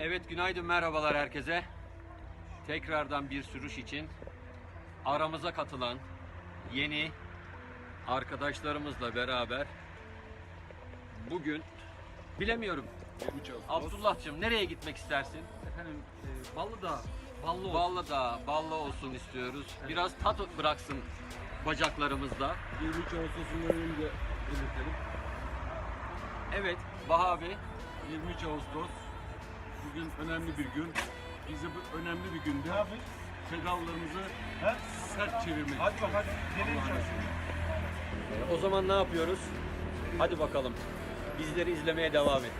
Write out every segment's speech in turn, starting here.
Evet günaydın merhabalar herkese. Tekrardan bir sürüş için aramıza katılan yeni arkadaşlarımızla beraber bugün bilemiyorum. Abdullah'cığım nereye gitmek istersin? Efendim e, ballı da ballı olsun. Ballı da ballı olsun istiyoruz. Biraz tat bıraksın bacaklarımızda. 23 Ağustos'un önünde belirtelim. Evet Baha abi 23 Ağustos bugün önemli bir gün. Biz de bu önemli bir günde pedallarımızı sert çevirmek Hadi bak hadi. Gidiyorsun? o zaman ne yapıyoruz? Hadi bakalım. Bizleri izlemeye devam edin.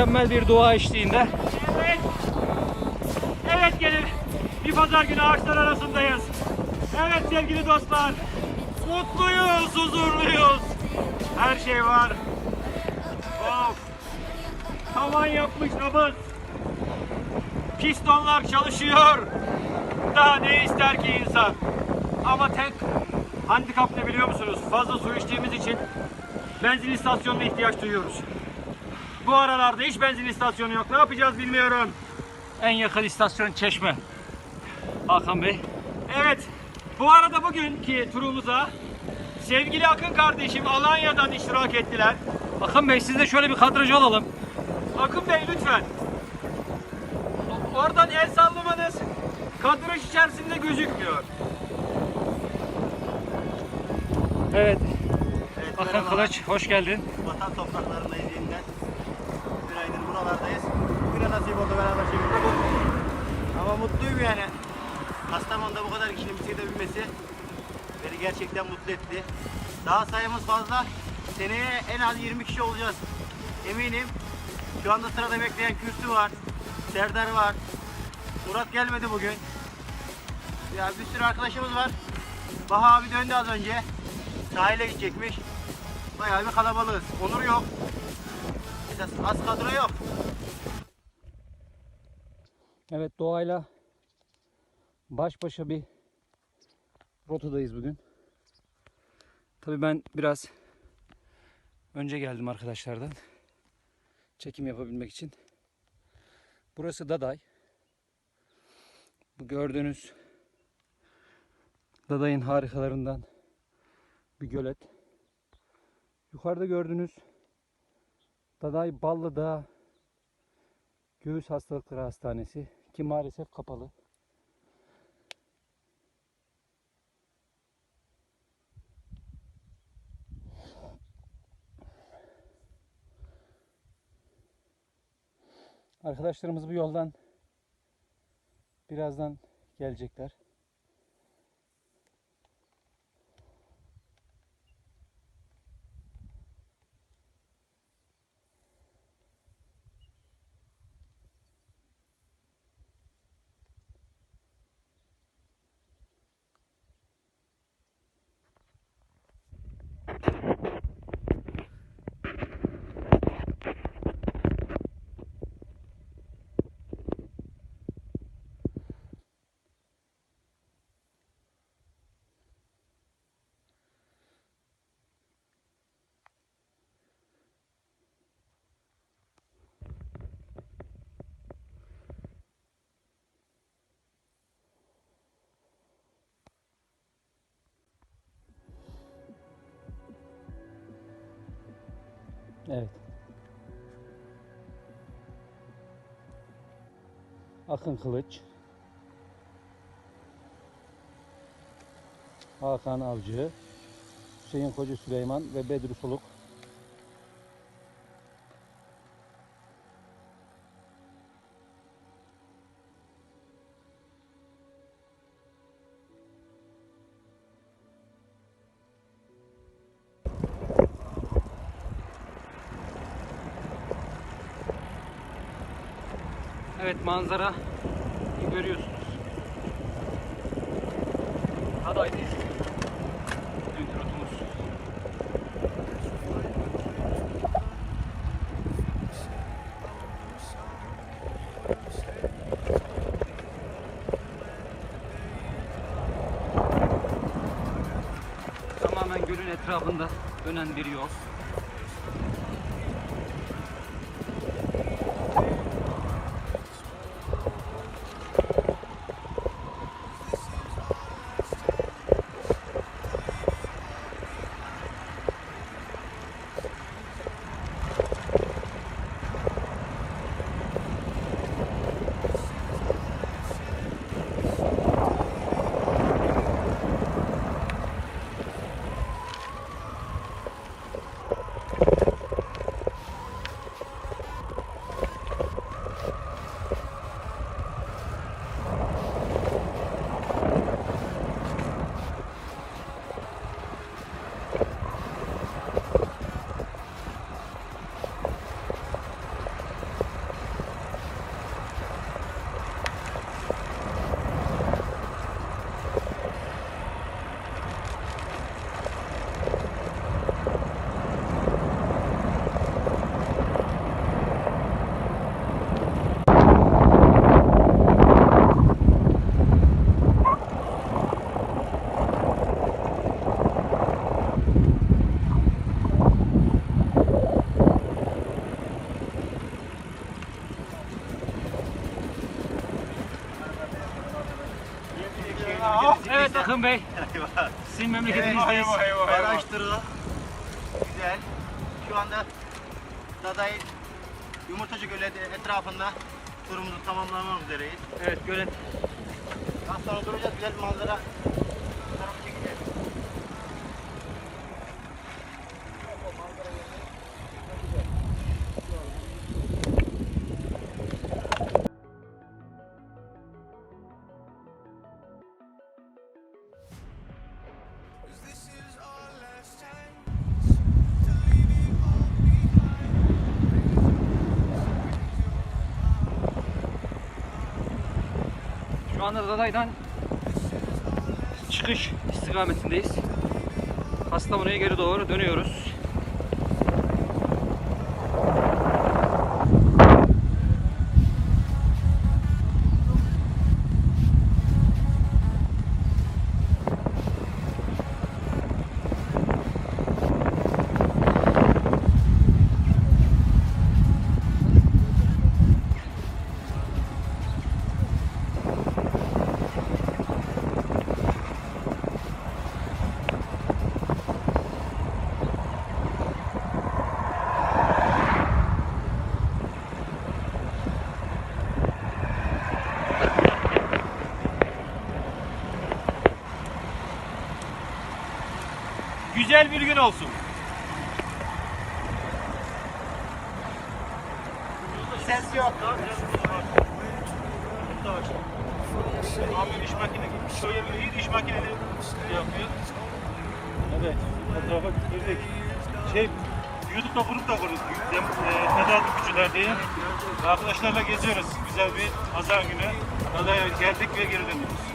Mükemmel bir dua eşliğinde Evet. Evet gelin. Bir pazar günü ağaçlar arasındayız. Evet sevgili dostlar. Mutluyuz, huzurluyuz. Her şey var. Of. Tavan yapmış nabız. Pistonlar çalışıyor. Daha ne ister ki insan? Ama tek handikap ne biliyor musunuz? Fazla su içtiğimiz için benzin istasyonuna ihtiyaç duyuyoruz. Bu aralarda hiç benzin istasyonu yok. Ne yapacağız bilmiyorum. en yakın istasyon Çeşme. Hakan Bey. Evet. Bu arada bugünkü turumuza sevgili Akın kardeşim Alanya'dan iştirak ettiler. Hakan Bey siz de şöyle bir kadrajı alalım. Akın Bey lütfen. Oradan el sallamanız kadraj içerisinde gözükmüyor. Evet. Evet, merhabalar. Kılıç hoş geldin. Vatan topraklarındayız buralardayız. Bugüne nasip oldu beraber çevirdik. Ama mutluyum yani. Kastamonu'da bu kadar kişinin bisiklete binmesi beni gerçekten mutlu etti. Daha sayımız fazla. Seneye en az 20 kişi olacağız. Eminim. Şu anda sırada bekleyen Kürsü var. Serdar var. Murat gelmedi bugün. Ya bir sürü arkadaşımız var. Baha abi döndü az önce. Sahile gidecekmiş. Bayağı bir kalabalığız. Onur yok. Esas az kadro yok. Evet doğayla baş başa bir rotadayız bugün. Tabii ben biraz önce geldim arkadaşlardan. Çekim yapabilmek için. Burası Daday. Bu gördüğünüz Daday'ın harikalarından bir gölet. Yukarıda gördüğünüz Daday Ballıdağ Göğüs Hastalıkları Hastanesi ki maalesef kapalı. Arkadaşlarımız bu yoldan birazdan gelecekler. Evet. Akın Kılıç. Hakan Avcı. Hüseyin Koca Süleyman ve Bedri Soluk. Evet manzara görüyorsunuz. Aday'dayız. Dünkü rotumuz. Tamamen gölün etrafında dönen bir yol. Evet Akın Bey, sizin memleketinizdeyiz. Araştırı. Güzel. Şu anda Daday Yumurtacı Gölü etrafında turumuzu tamamlamak üzereyiz. Evet gölet Az sonra duracağız. Güzel bir manzara. Şu anda Daday'dan çıkış istikametindeyiz. Kastamonu'ya geri doğru dönüyoruz. Güzel bir gün olsun. Ses yok. Abi diş makine şöyle bir iyi diş makineli yapıyor. Evet. Fotoğrafa girdik. Şey YouTube'da grup da kurduk. E, Tedavi Gücüler diye. Arkadaşlarla geziyoruz. Güzel bir pazar günü. Adaya geldik ve geri dönüyoruz.